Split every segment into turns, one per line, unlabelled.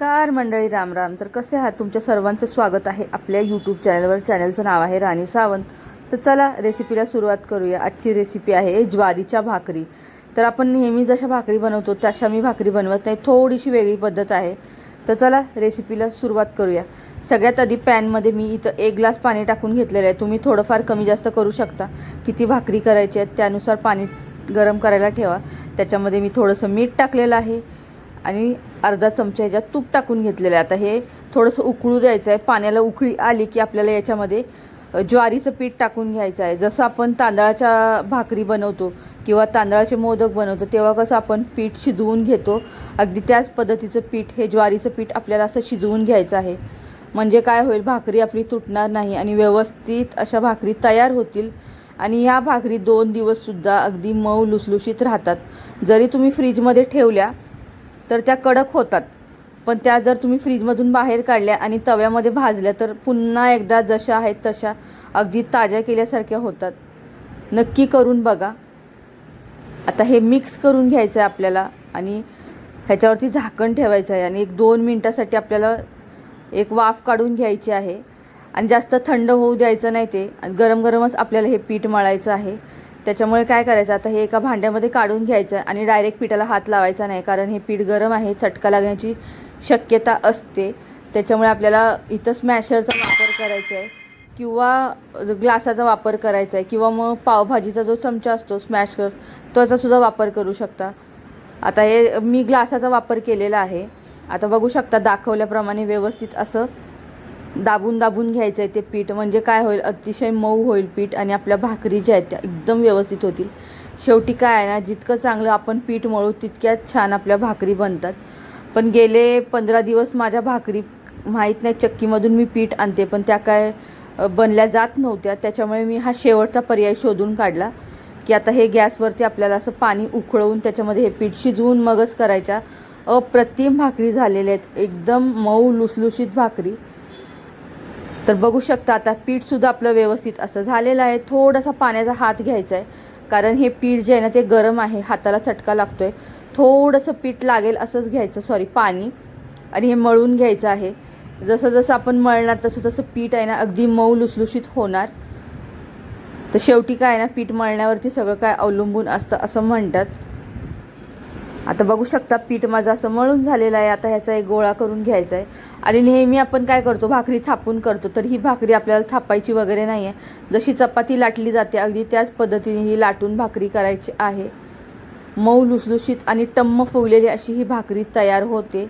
नमस्कार मंडळी राम राम. तर कसे आहात? तुमच्या सर्वांचं स्वागत आहे आपल्या यूट्यूब चॅनलवर चॅनलचं नाव आहे राणी सावंत. तर चला रेसिपीला सुरुवात करूया. आजची रेसिपी आहे ज्वारीच्या भाकरी. तर आपण नेहमी जशा भाकरी बनवतो तशा मी भाकरी बनवत नाही. थोडीशी वेगळी पद्धत आहे. तर चला रेसिपीला सुरुवात करूया. सगळ्यात आधी पॅनमध्ये मी इथं एक ग्लास पाणी टाकून घेतलेलं आहे. तुम्ही थोडंफार कमी जास्त करू शकता. किती भाकरी करायची आहेत त्यानुसार पाणी गरम करायला ठेवा. त्याच्यामध्ये मी थोडंसं मीठ टाकलेलं आहे. आणि अर्धा चमचा ह्याच्यात तूप टाकून घेतलेलं आहे. आता हे थोडंसं उकळू द्यायचं आहे पाण्याला उकळी आली की आपल्याला याच्यामध्ये ज्वारीचं पीठ टाकून घ्यायचं आहे. जसं आपण तांदळाच्या भाकरी बनवतो किंवा तांदळाचे मोदक बनवतो तेव्हा कसं आपण पीठ शिजवून घेतो. अगदी त्याच पद्धतीचं पीठ हे ज्वारीचं पीठ आपल्याला असं शिजवून घ्यायचं आहे. म्हणजे काय होईल भाकरी आपली तुटणार नाही आणि व्यवस्थित अशा भाकरी तयार होतील. आणि ह्या भाकरी दोन दिवससुद्धा अगदी मऊ लुसलुशीत राहतात. जरी तुम्ही फ्रीजमध्ये ठेवल्या तर त्या कडक होतात. पण त्या जर तुम्ही फ्रीजमधून बाहेर काढल्या आणि तव्यामध्ये भाजल्या तर पुन्हा एकदा जशा आहेत तशा अगदी ताज्या केल्यासारख्या होतात. नक्की करून बघा. आता हे मिक्स करून घ्यायचं आहे आपल्याला आणि ह्याच्यावरती झाकण ठेवायचं आहे आणि एक दोन मिनटासाठी आपल्याला एक वाफ काढून घ्यायची आहे. आणि जास्त थंड होऊ द्यायचं नाही ते. आणि गरम गरमच आपल्याला हे पीठ मळायचं आहे. त्याच्यामुळे काय करायचं? आता हे एका भांड्यामध्ये काढून घ्यायचं आहे आणि डायरेक्ट पिठाला हात लावायचा नाही कारण हे पीठ गरम आहे चटका लागण्याची शक्यता असते. त्याच्यामुळे आपल्याला इथं स्मॅशरचा वापर करायचा आहे किंवा ग्लासाचा वापर करायचा आहे किंवा मग पावभाजीचा जो चमचा असतो स्मॅश कर त्याचासुद्धा वापर करू शकता. आता हे मी ग्लासाचा वापर केलेला आहे. आता बघू शकता दाखवल्याप्रमाणे व्यवस्थित असं दाबून दाबून घ्यायचं आहे ते पीठ. म्हणजे काय होईल? अतिशय मऊ होईल पीठ आणि आपल्या भाकरी ज्या आहेत त्या एकदम व्यवस्थित होतील. शेवटी काय आहे ना जितकं चांगलं आपण पीठ मळू तितक्याच छान आपल्या भाकरी बनतात. पण गेले पंधरा दिवस माझ्या भाकरी माहीत नाही चक्कीमधून मी पीठ आणते पण त्या काय बनल्या जात नव्हत्या. त्याच्यामुळे मी हा शेवटचा पर्याय शोधून काढला की आता हे गॅसवरती आपल्याला असं पाणी उकळवून त्याच्यामध्ये हे पीठ शिजवून मगच करायच्या. अप्रतिम भाकरी झालेल्या आहेत. एकदम मऊ लुसलुशीत भाकरी. तर बघू शकता आता पीठसुद्धा आपलं व्यवस्थित असं झालेलं आहे. थोडासा पाण्याचा हात घ्यायचा आहे. कारण हे पीठ जे आहे ना ते गरम आहे. हाताला चटका लागतो आहे थोडंसं पीठ लागेल असंच घ्यायचं. सॉरी पाणी. आणि हे मळून घ्यायचं आहे. जसं जसं आपण मळणार तसं तसं पीठ आहे ना अगदी मऊ लुसलुशीत होणार. तर शेवटी काय आहे ना पीठ मळण्यावरती सगळं काय अवलंबून असतं असं म्हणतात. आता बघू शकता पीठ माझं असं मळून झालेलं आहे. आता ह्याचा एक गोळा करून घ्यायचा आहे आणि नेहमी आपण काय करतो भाकरी थापून करतो तर ही भाकरी आपल्याला थापायची वगैरे नाही आहे जशी चपाती लाटली जाते अगदी त्याच पद्धतीने ही लाटून भाकरी करायची आहे. मऊ लुसलुशीत आणि टम्म फुगलेली अशी ही भाकरी तयार होते.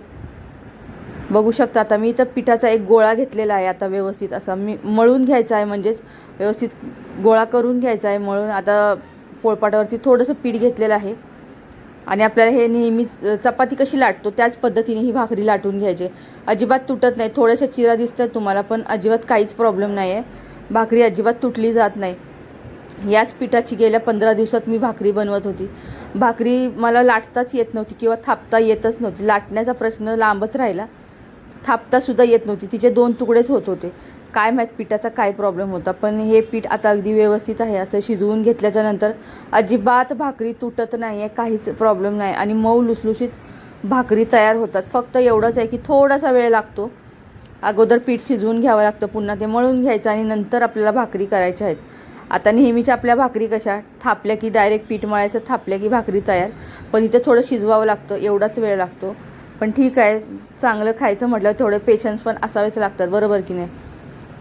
बघू शकता आता मी इथं पिठाचा एक गोळा घेतलेला आहे. आता व्यवस्थित असा मी मळून घ्यायचा आहे म्हणजेच व्यवस्थित गोळा करून घ्यायचा आहे मळून. आता पोळपाटावरती थोडंसं पीठ घेतलेलं आहे. आणि आपल्याला हे नेहमी चपाती कशी लाटतो त्याच पद्धतीने ही भाकरी लाटून घ्यायची. अजिबात तुटत नाही. थोड्याशा चिरा दिसतात तुम्हाला पण अजिबात काहीच प्रॉब्लेम नाही आहे भाकरी अजिबात तुटली जात नाही. याच पिठाची गेल्या पंधरा दिवसात मी भाकरी बनवत होती. भाकरी मला लाटताच येत नव्हती किंवा थापता येतच नव्हती. लाटण्याचा प्रश्न लांबच राहिला. थापतासुद्धा येत नव्हती. तिचे दोन तुकडेच होत होते. काय माहीत पिठाचा काय प्रॉब्लेम होता. पण हे पीठ आता अगदी व्यवस्थित आहे. असं शिजवून घेतल्याच्या नंतर अजिबात भाकरी तुटत नाही आहे काहीच प्रॉब्लेम नाही. आणि मऊ लुसलुशीत भाकरी तयार होतात. फक्त एवढंच आहे की थोडासा वेळ लागतो. अगोदर पीठ शिजवून घ्यावं लागतं. पुन्हा ते मळून घ्यायचं आणि नंतर आपल्याला भाकरी करायच्या आहेत. आता नेहमीच्या आपल्या भाकरी कशा? थापल्या की डायरेक्ट पीठ मळायचं थापल्या की भाकरी तयार. पण इथे थोडं शिजवावं लागतं. एवढाच वेळ लागतो. पण ठीक आहे चांगलं खायचं म्हटलं थोडं पेशन्स पण असावेच लागतात बरोबर की नाही?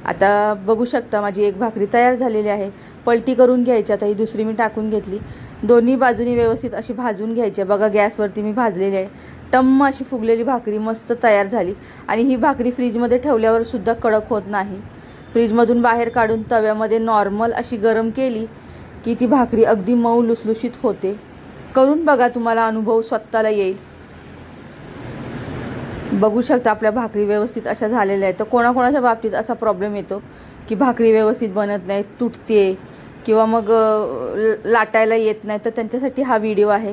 आता बघू शकता माझी एक भाकरी तयार झालेली आहे पलटी करून घ्यायची आता ही दुसरी मी टाकून घेतली. दोन्ही बाजूनी व्यवस्थित अशी भाजून घ्यायची. आहे. बघा गॅसवरती मी भाजलेली आहे. टम्म अशी फुगलेली भाकरी मस्त तयार झाली. आणि ही भाकरी फ्रीजमध्ये ठेवल्यावर सुद्धा कडक होत नाही. फ्रीजमधून बाहेर काढून तव्यामध्ये नॉर्मल अशी गरम केली की ती भाकरी अगदी मऊ लुसलुशीत होते. करून बघा तुम्हाला अनुभव स्वतःला येईल. बघू शकता आपल्या भाकरी व्यवस्थित अशा झालेल्या आहेत. तर कोणाकोणाच्या बाबतीत असा प्रॉब्लेम येतो की भाकरी व्यवस्थित बनत नाही तुटते किंवा मग लाटायला येत नाही. तर त्यांच्यासाठी हा व्हिडिओ आहे.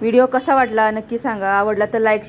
व्हिडिओ कसा वाटला? नक्की सांगा. आवडला तर लाईक